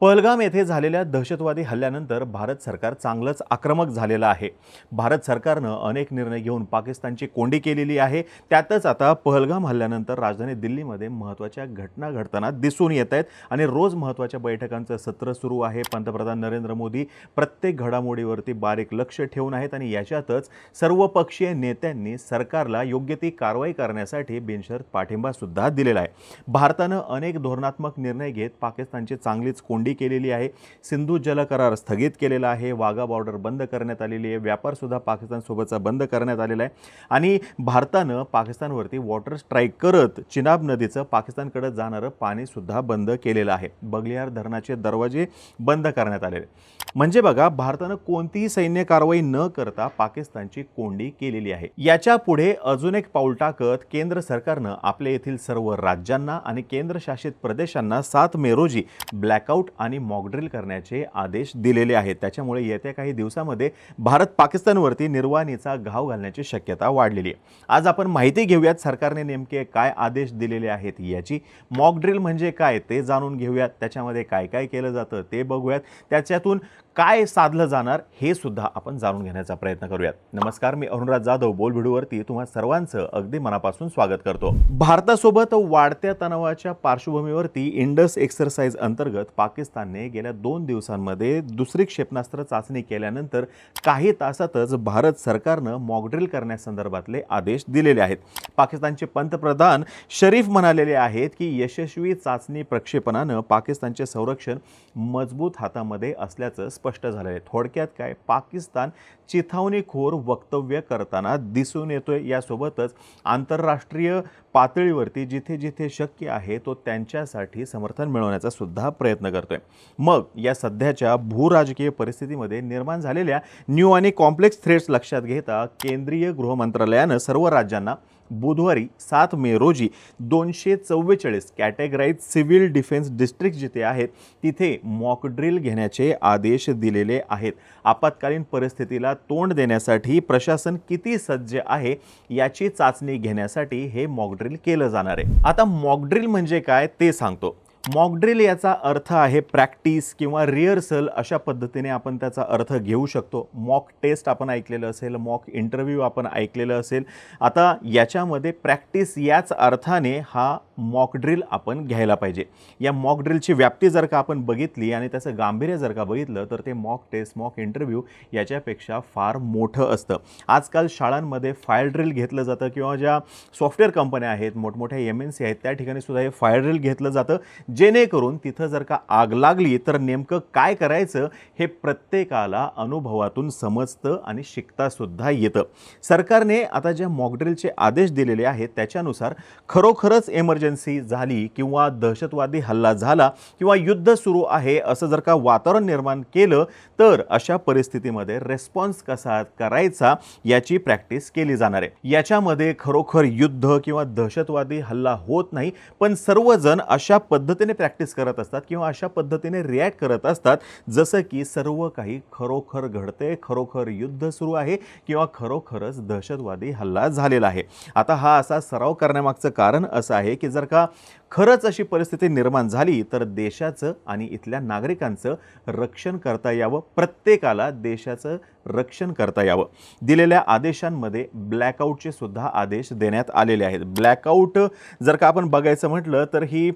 पहलगाम येथे झालेल्या दहशतवादी हल्ल्यानंतर भारत सरकार चांगलंच आक्रमक झालेलं आहे. भारत सरकारनं अनेक निर्णय घेऊन पाकिस्तानची कोंडी केलेली आहे. त्यातच आता पहलगाम हल्ल्यानंतर राजधानी दिल्लीमध्ये महत्त्वाच्या घटना घडताना दिसून येत आहेत आणि रोज महत्त्वाच्या बैठकांचं सत्र सुरू आहे. पंतप्रधान नरेंद्र मोदी प्रत्येक घडामोडीवरती बारीक लक्ष ठेवून आहेत आणि याच्यातच सर्वपक्षीय नेत्यांनी सरकारला योग्य ती कारवाई करण्यासाठी बिनशर्त पाठिंबासुद्धा दिलेला आहे. भारतानं अनेक धोरणात्मक निर्णय घेत पाकिस्तानची चांगलीच कोंडी केलेली आहे. सिंधू जल करार स्थगित केलेला आहे. वाघा बॉर्डर बंद करण्यात आलेली आहे. व्यापार सुद्धा पाकिस्तानसोबतचा बंद करण्यात आलेला आहे. आणि भारतानं पाकिस्तानवरती वॉटर स्ट्राईक करत चिनाब नदीचं पाकिस्तानकडे जाणारं पाणी सुद्धा बंद केलेलं आहे. बगलियार धरणाचे दरवाजे बंद करण्यात आलेले म्हणजे बघा भारतानं कोणतीही सैन्य कारवाई न करता पाकिस्तानची कोंडी केलेली आहे. याच्यापुढे अजून एक पाऊल टाकत केंद्र सरकारनं आपल्या येथील सर्व राज्यांना आणि केंद्रशासित प्रदेशांना सात मे रोजी ब्लॅकआउट आणि मॉकड्रिल करण्याचे आदेश दिलेले आहेत. त्याच्यामुळे येत्या काही दिवसामध्ये भारत पाकिस्तानवरती निर्वाणीचा घाव घालण्याची शक्यता वाढलेली आहे. आज आपण माहिती घेऊयात सरकारने नेमके काय आदेश दिलेले आहेत याची. मॉकड्रिल म्हणजे काय ते जाणून घेऊयात. त्याच्यामध्ये काय काय केलं जातं ते बघूयात. त्याच्यातून काय साधलं जाणार हे सुद्धा आपण जाणून घेण्याचा प्रयत्न करूयात. नमस्कार मी अरुणराज जाधव. बोल व्हिडिओवरती तुम्हा सर्वांचं अगदी मनापासून स्वागत करतो. भारतासोबत वाढत्या तणावाच्या पार्श्वभूमीवरती इंडस एक्सरसाइज अंतर्गत पाकिस्तानने गेल्या दोन दिवसांमध्ये दुसरी क्षेपणास्त्र चाचणी केल्यानंतर काही तासातच भारत सरकारनं मॉकड्रिल करण्यासंदर्भातले आदेश दिलेले आहेत. पाकिस्तानचे पंतप्रधान शरीफ म्हणालेले आहेत की यशस्वी चाचणी प्रक्षेपणानं पाकिस्तानचे संरक्षण मजबूत हातामध्ये असल्याचं स्पष्ट झालं आहे. थोडक्यात काय? पाकिस्तान चिथावणीखोर वक्तव्य करताना दिसून येतोय. यासोबतच आंतरराष्ट्रीय पातळीवरती जिथे जिथे शक्य आहे तो त्यांच्यासाठी समर्थन मिळवण्याचा सुद्धा प्रयत्न करतोय. मग या सध्याच्या भूराजकीय परिस्थितीमध्ये निर्माण झालेल्या न्यू आणि कॉम्प्लेक्स थ्रेट्स लक्षात घेता केंद्रीय गृह मंत्रालयानं सर्व राज्यांना बुधवारी सात मे रोजी दोनशे चव्वेचाळीस कॅटेगराईज सिव्हिल डिफेन्स डिस्ट्रिक्ट जिथे आहेत तिथे मॉकड्रिल घेण्याचे आदेश दिलेले आहेत. आपत्कालीन परिस्थितीला तोंड देण्यासाठी प्रशासन किती सज्ज आहे याची चाचणी घेण्यासाठी हे मॉकड्रिल केलं जाणार आहे. आता मॉकड्रिल म्हणजे काय ते सांगतो. मॉकड्रिल याचा अर्थ आहे प्रॅक्टिस किंवा रिहर्सल अशा पद्धतीने आपण त्याचा अर्थ घेऊ शकतो. मॉक टेस्ट आपण ऐकलेलं असेल मॉक इंटरव्ह्यू आपण ऐकलेलं असेल. आता याच्यामध्ये प्रॅक्टिस याच अर्थाने हा मॉकड्रिल आपण घ्यायला पाहिजे. या मॉकड्रिलची व्याप्ती जर का आपण बघितली आणि त्याचं गांभीर्य जर का बघितलं तर ते मॉक टेस्ट मॉक इंटरव्ह्यू याच्यापेक्षा फार मोठं असतं. आजकाल शाळांमध्ये फायर ड्रिल घेतलं जातं किंवा ज्या सॉफ्टवेअर कंपन्या आहेत मोठमोठ्या एम एन सी आहेत त्या ठिकाणी सुद्धा हे फायर ड्रिल घेतलं जातं. जेणेकरून तिथं जर का आग लागली तर नेमकं काय करायचं हे प्रत्येकाला अनुभवातून समजतं आणि शिकतासुद्धा येतं. सरकारने आता ज्या मॉकड्रिलचे आदेश दिलेले आहेत त्याच्यानुसार खरोखरच एमर्जन्सी झाली किंवा दहशतवादी हल्ला झाला किंवा युद्ध सुरू आहे असं जर का वातावरण निर्माण केलं तर अशा परिस्थितीमध्ये रेस्पॉन्स कसा करायचा याची प्रॅक्टिस केली जाणार आहे. याच्यामध्ये खरोखर युद्ध किंवा दहशतवादी हल्ला होत नाही पण सर्वजण अशा पद्धती पद्धतीने प्रॅक्टिस करत असतात किंवा अशा पद्धतीने रिॲक्ट करत असतात जसं की सर्व काही खरोखर घडते खरोखर युद्ध सुरू आहे किंवा खरोखरच दहशतवादी हल्ला झालेला आहे. आता हा असा सराव करण्यामागचं कारण असं आहे की जर का खरंच अशी परिस्थिती निर्माण झाली तर देशाचं आणि इथल्या नागरिकांचं रक्षण करता यावं प्रत्येकाला देशाचं रक्षण करता यावं. दिलेल्या आदेशांमध्ये ब्लॅकआउटचे सुद्धा आदेश देण्यात आलेले आहेत. ब्लॅकआउट जर का आपण बघायचं म्हटलं तर ही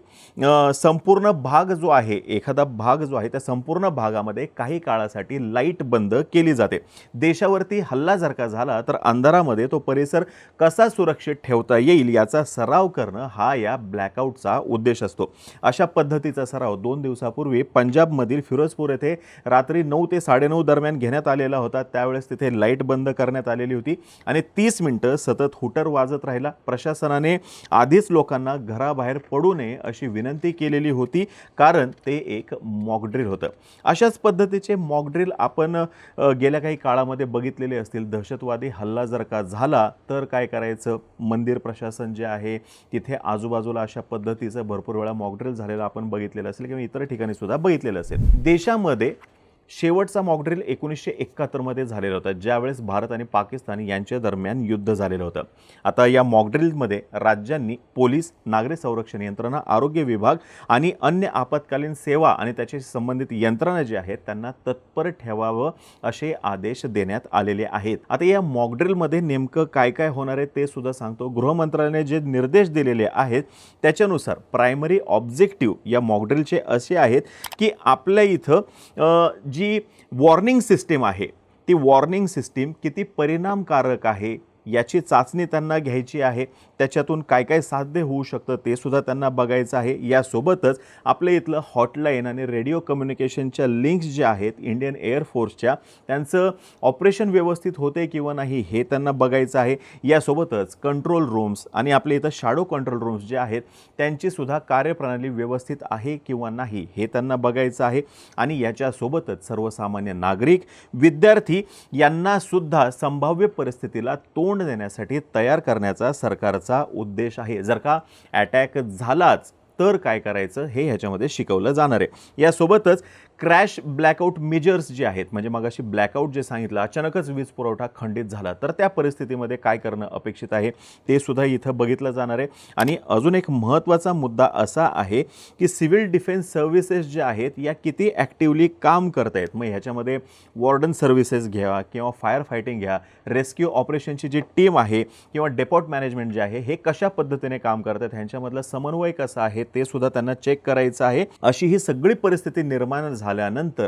संपूर्ण भाग जो आहे एखादा भाग जो आहे त्या संपूर्ण भागामध्ये काही काळासाठी लाइट बंद केली जाते. देशावरती हल्ला जर का झाला तर अंधारामध्ये तो परिसर कसा सुरक्षित ठेवता येईल याचा सराव करणं हा या ब्लॅकआउटचा उद्देश असतो. अशा पद्धतीचा सराव दोन दिवसापूर्वी पंजाबमधील फिरोजपूर येथे रात्री नऊ ते साडेनऊ दरम्यान घेण्यात आलेला होता. त्यावेळेस तिथे लाइट बंद करण्यात आलेली होती आणि तीस मिनटं सतत हुटर वाजत राहिला. प्रशासनाने आधीच लोकांना घराबाहेर पडू नये अशी विनंती केलेली होती कारण ते एक मॉकड्रिल होतं. अशाच पद्धतीचे मॉकड्रिल आपण गेल्या काही काळामध्ये बघितलेले असतील. दहशतवादी हल्ला जर का झाला तर काय करायचं? मंदिर प्रशासन जे आहे तिथे आजूबाजूला अशा पद्धतीचं भरपूर वेळा मॉकड्रिल झालेलं आपण बघितलेलं असेल किंवा इतर ठिकाणी सुद्धा बघितलेलं असेल. देशामध्ये शेवटचा मॉकड्रिल एकोणीसशे एकाहत्तरमध्ये झालेला होता ज्यावेळेस भारत आणि पाकिस्तान यांच्या दरम्यान युद्ध झालेलं होतं. आता या मॉकड्रिलमध्ये राज्यांनी पोलीस नागरी संरक्षण यंत्रणा आरोग्य विभाग आणि अन्य आपत्कालीन सेवा आणि त्याच्याशी संबंधित यंत्रणा जी आहेत त्यांना तत्पर ठेवावं असे आदेश देण्यात आलेले आहेत. आता या मॉकड्रिलमध्ये नेमकं काय काय होणार आहे ते सुद्धा सांगतो. गृहमंत्रालयाने जे निर्देश दिलेले आहेत त्याच्यानुसार प्रायमरी ऑब्जेक्टिव्ह या मॉकड्रिलचे असे आहेत की आपल्या इथं जी वॉर्निंग सिस्टीम आहे ती वॉर्निंग सिस्टीम किती परिणामकारक आहे याची चाचणी त्यांना घ्यायची आहे. त्याच्यातून काय काय साध्य होऊ शकतं ते सुद्धा त्यांना बघायचं आहे. यासोबतच आपल्या इथलं हॉटलाईन आणि रेडिओ कम्युनिकेशनच्या लिंक्स ज्या आहेत इंडियन एअरफोर्सच्या त्यांचं ऑपरेशन व्यवस्थित होते किंवा नाही हे त्यांना बघायचं आहे. यासोबतच कंट्रोल रूम्स आणि आपल्या इथं शाडो कंट्रोल रूम्स जे आहेत त्यांची सुद्धा कार्यप्रणाली व्यवस्थित आहे किंवा नाही हे त्यांना बघायचं आहे. आणि याच्यासोबतच सर्वसामान्य नागरिक विद्यार्थी यांना सुद्धा संभाव्य परिस्थितीला तोंड देण्यासाठी तयार करण्याचा सरकारचा उद्देश आहे. जर का अटॅक झालाच तर काय करायचं हे ह्याच्यामध्ये शिकवलं जाणार आहे. यासोबतच क्रॅश ब्लॅकआउट मेजर्स जे आहेत म्हणजे मगाशी ब्लॅकआउट जे सांगितलं अचानकच वीज पुरवठा खंडित झाला. तर त्या परिस्थितीमध्ये काय करणं अपेक्षित आहे ते सुद्धा इथं बघितलं जाणार आहे. आणि अजून एक महत्त्वाचा मुद्दा असा आहे की सिव्हिल डिफेन्स सर्व्हिसेस जे आहेत या किती ॲक्टिवली काम करत आहेत. मग ह्याच्यामध्ये वॉर्डन सर्व्हिसेस घ्या किंवा फायर फायटिंग घ्या रेस्क्यू ऑपरेशनची जी टीम आहे किंवा डेपॉट मॅनेजमेंट जे आहे हे कशा पद्धतीने काम करत आहेत ह्यांच्यामधला समन्वय कसा आहे ते सुद्धा त्यांना चेक करायचं आहे. अशी ही सगळी परिस्थिती निर्माण झाल्यानंतर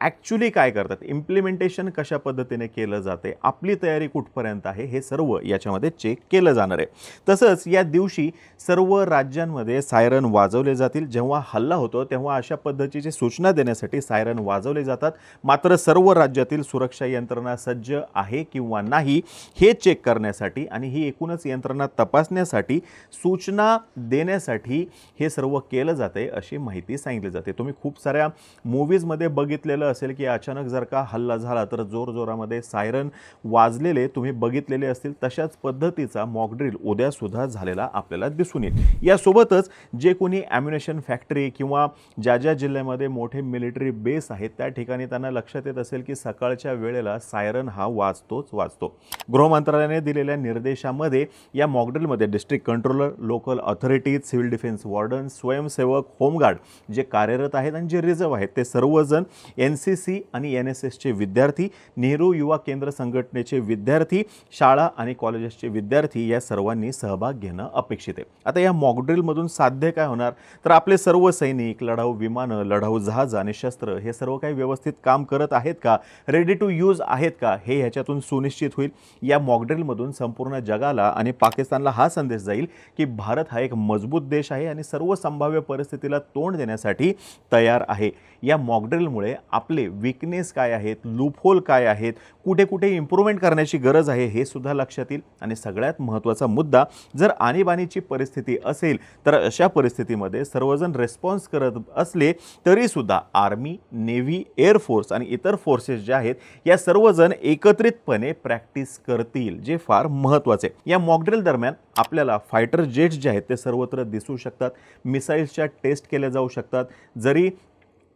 ॲक्च्युली काय करतात? इम्प्लिमेंटेशन कशा पद्धतीने केलं जाते? आपली तयारी कुठपर्यंत आहे? हे सर्व याच्यामध्ये चेक केलं जाणार आहे. तसंच या दिवशी सर्व राज्यांमध्ये सायरन वाजवले जातील. जेव्हा हल्ला होतो तेव्हा अशा पद्धतीची सूचना देण्यासाठी सायरन वाजवले जातात. मात्र सर्व राज्यातील सुरक्षा यंत्रणा सज्ज आहे किंवा नाही हे चेक करण्यासाठी आणि ही एकूणच यंत्रणा तपासण्यासाठी सूचना देण्यासाठी हे सर्व केलं जाते अशी माहिती सांगितली जाते. तुम्ही खूप साऱ्या मूवीजमध्ये बघितलेलं असेल की अचानक जर का हल्ला झाला तर जोरजोरामध्ये सायरन वाजलेले तुम्ही बघितलेले असतील तशाच पद्धतीचा मॉकड्रिल उद्यासुद्धा झालेला आपल्याला दिसून येईल. यासोबतच जे कोणी ॲम्युनेशन फॅक्टरी किंवा ज्या ज्या जिल्ह्यामध्ये मोठे मिलिटरी बेस आहेत त्या ठिकाणी त्यांना लक्षात येत असेल की सकाळच्या वेळेला सायरन हा वाजतोच वाजतो. गृहमंत्रालयाने दिलेल्या निर्देशामध्ये या मॉकड्रिलमध्ये district controller local authorities civil defence warden स्वयंसेवक होमगार्ड जे कार्यरत आहेत आणि जे रिझर्व आहेत ते सर्वजण एन सी सी आणि एन एस एसचे विद्यार्थी नेहरू युवा केंद्र संघटनेचे विद्यार्थी शाळा आणि कॉलेजेसचे विद्यार्थी या सर्वांनी सहभाग घेणं अपेक्षित आहे. आता या मॉकड्रिलमधून साध्य काय होणार? तर आपले सर्व सैनिक लढाऊ विमानं लढाऊ जहाज आणि शस्त्र हे सर्व काही व्यवस्थित काम करत आहेत का? रेडी टू यूज आहेत का? हे ह्याच्यातून सुनिश्चित होईल. या मॉकड्रिलमधून संपूर्ण जगाला आणि पाकिस्तानला हा संदेश जाईल की भारत हा एक मजबूत देश आहे आणि सर्व संभाव्य परिस्थितीला तोंड देण्यासाठी तयार आहे. या मॉकड्रिलमुळे आपले विकनेस काय आहेत लूपहोल काय आहेत कुठे कुठे इम्प्रूव्हमेंट करण्याची गरज आहे हे सुद्धा लक्षात येईल. आणि सगळ्यात महत्त्वाचा मुद्दा जर आणीबाणीची परिस्थिती असेल तर अशा परिस्थितीमध्ये सर्वजण रेस्पॉन्स करत असले तरीसुद्धा आर्मी नेव्ही एअरफोर्स आणि इतर फोर्सेस जे आहेत या सर्वजण एकत्रितपणे प्रॅक्टिस करतील जे फार महत्त्वाचे या मॉकड्रिल दरम्यान आपल्याला फायटर जेट्स जे आहेत ते सर्वत्र दिसू शकतात मिसाईल्सच्या टेस्ट केल्या जाऊ शकतात. जरी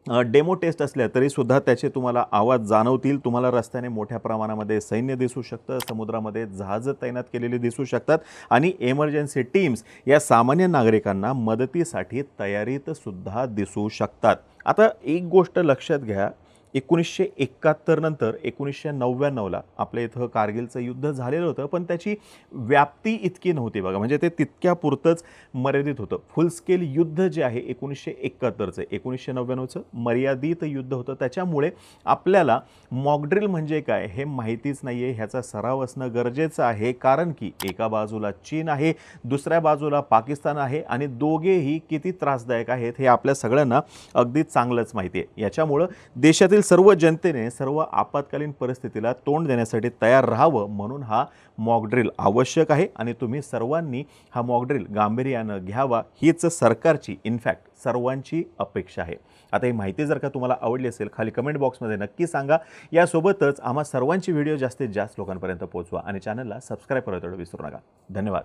डेमो टेस्ट असल्या तरीसुद्धा त्याचे तुम्हाला आवाज जाणवतील. तुम्हाला रस्त्याने मोठ्या प्रमाणामध्ये सैन्य दिसू शकतं समुद्रामध्ये जहाजं तैनात केलेली दिसू शकतात आणि एमर्जन्सी टीम्स या सामान्य नागरिकांना मदतीसाठी तयारीत सुद्धा दिसू शकतात. आता एक गोष्ट लक्षात घ्या एकोणीसशे एकाहत्तर नंतर एकोणीसशे नव्याण्णवला आपल्या इथं कारगिलचं युद्ध झालेलं होतं पण त्याची व्याप्ती इतकी नव्हती बघा. म्हणजे ते तितक्या पुरतंच मर्यादित होतं. फुल स्केल युद्ध जे आहे एकोणीसशे एकाहत्तरचं एकोणीसशे नव्याण्णवचं मर्यादित युद्ध होतं. त्याच्यामुळे आपल्याला मॉकड्रिल म्हणजे काय हे माहितीच नाही आहे ह्याचा सराव असणं गरजेचं आहे कारण की एका बाजूला चीन आहे दुसऱ्या बाजूला पाकिस्तान आहे आणि दोघेही किती त्रासदायक आहेत हे आपल्या सगळ्यांना अगदी चांगलंच माहिती आहे याच्यामुळं देशातील सर्व जनतेने सर्व आपत्कालीन परिस्थितीला तोंड देण्यासाठी तयार राहावं म्हणून हा मॉकड्रिल आवश्यक आहे आणि तुम्ही सर्वांनी हा मॉकड्रिल गांभीर्यानं घ्यावा हीच सरकारची इनफॅक्ट सर्वांची अपेक्षा आहे. आता ही माहिती जर का तुम्हाला आवडली असेल खाली कमेंट बॉक्समध्ये नक्की सांगा. यासोबतच आम्हा सर्वांची व्हिडिओ जास्तीत जास्त लोकांपर्यंत पोहोचवा आणि चॅनलला सबस्क्राईब करायला विसरू नका. धन्यवाद.